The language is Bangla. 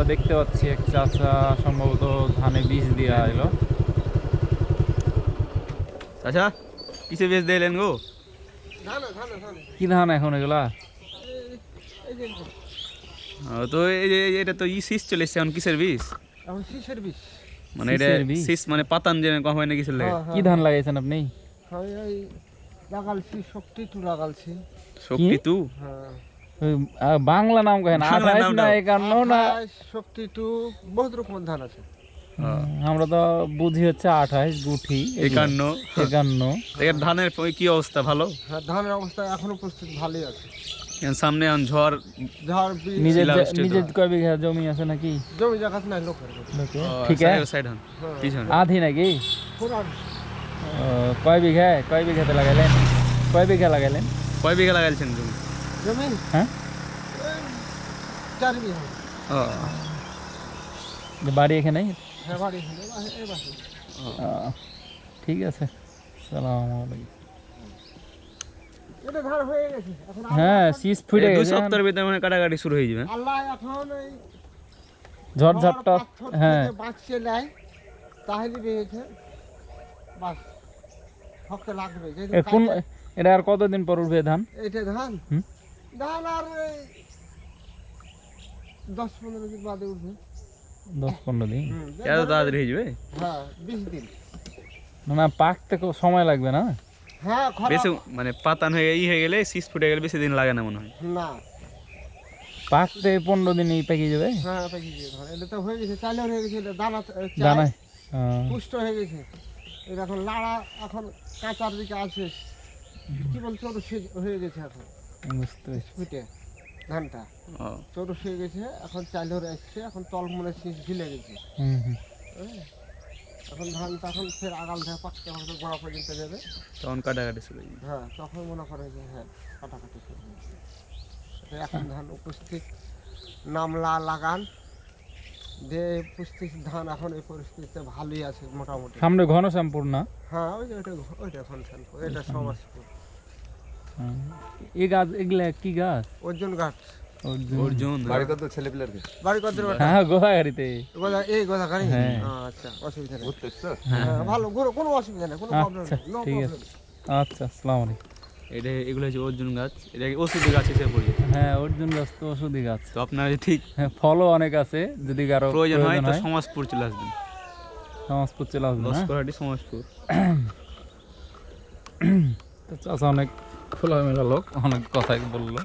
আমরা দেখতে পাচ্ছি এক চাচা সম্ভবত ধানে বীজ দিয়ে এলো। আচ্ছা কিসে বেচ দিলেন গো? কি ধান এখন এগুলা? তো এই যে এটা তো ই শীষ চলে এসছে এখন কিসের বীজ? এখন শীষের বিষ মানে এটা শীষ মানে পাতান যে কম হয় না কিসের লাগে? কি ধান লাগাইছেন আপনি? হ্যাঁ লাগালছি শক্তি টু লাগালছি। শক্তি তু হ্যাঁ। বাংলা নাম কেন বাংলা না একান্ন না শক্তি টু বহুত রকমের ধান আছে। আমরা তো বুঝি হচ্ছে আঠাইশ গুঠি একান্ন। একান্ন। ধানের কি অবস্থা ভালো? হ্যাঁ ধানের অবস্থা এখনও পরিস্থিতি ভালোই আছে। সামনে এখন ঝড় ঝড় নিজের নিজের কয় বিঘা জমি আছে নাকি? জমি জায়গা নাই লোকের ঠিক আছে। সাইড হন হ্যাঁ। আধি নাকি? কয় বিঘা কয় বিঘাতে লাগাইলেন? কয় বিঘা লাগাইলেন? কয় বিঘা লাগাইছেন জমি? জমি হ্যাঁ? চার বিঘা। ও। বাড়ি এখানে হ্যাঁ বাড়ি এখানে, এই ঠিক আছে। সালাম আলাইকুম। এটা হয়ে গেছে। এখন শীষ ফুটে এই দুই সপ্তাহের ভিতরে মানে কাটাকাটি শুরু হয়ে যাবে। আল্লাহ এখন এই ঝড় ঝাপটা হ্যাঁ। থেকে বাঁচিয়ে তাহলে বেরিয়েছে বাস হকতে লাগবে। কোন এটা আর কতদিন পর উঠবে ধান? এইটা ধান? হুম? ধান আর দশ পনেরো দিন বাদে উঠবে। দশ পনেরো দিন? এত তাড়াতাড়ি হয়ে যাবে? হ্যাঁ বিশ দিন। না না পাকতে সময় লাগবে না? হ্যাঁ বেশি মানে পাতান হয়ে ই হয়ে গেলে শীষ ফুটে গেলে বেশি দিন লাগে না মনে হয়। না। পাকতে পনেরো দিনই পেকে যাবে? হ্যাঁ পেকে এটা তো হয়ে গেছে চালেও হয়ে গেছে এটা দানা হ্যাঁ। পুষ্ট হয়ে গেছে। এটা এখন লাড়া এখন কাঁচার দিকে আছে। কি বল চরুষ হয়ে গেছে এখন। বুঝতে ফুটে ধানটা। ও। হয়ে গেছে এখন এখন তল মনে শীষ ঝিলে গেছে। হুম হুম। হ্যাঁ। এখন ধানটা এখন ফের আগাল থেকে পাকতে পাকতে গোড়া পর্যন্ত যাবে। তখন কাটাকাটি শুরু হয়ে হ্যাঁ তখন মনে করে যে হ্যাঁ কাটাকাটি শুরু হয়েছে এখন ধান উপস্থিত নামলা লাগান। যে ধান এখন এই পরিস্থিতিতে ভালোই আছে মোটামুটি। সামনে ঘনশ্যামপুর না? হ্যাঁ ওই যে ওইটা ওইটা এখন শানপুর এটা সমাজপুর। এই গাছ এগুলা কি গাছ অর্জুন ঘাট। অর্জুন। অর্জুন বাড়ি কত হ্যাঁ গোদাগাড়িতে। গোদা এই গোদা গাড়ি হ্যাঁ। আচ্ছা অসুবিধা নেই। হ্যাঁ ভালো কোনো- কোনো অসুবিধা নেই কোনো প্রবলেম আচ্ছা নেই ঠিক আছে। আচ্ছা আসসালামু আলাইকুম। এটা এগুলো হচ্ছে অর্জুন গাছ। এটা ওষুধি গাছ হিসেবে পড়ে? হ্যাঁ অর্জুন গাছ তো ওষুধি গাছ। তো আপনার ঠিক হ্যাঁ ফলও অনেক আছে যদি কারও প্রয়োজন হয় তো সমাজপুর চলে আসবেন। সমাজপুর চলে আসবে না সমাজপুর। তো অনেক খোলামেলা লোক। অনেক কথাই বলল।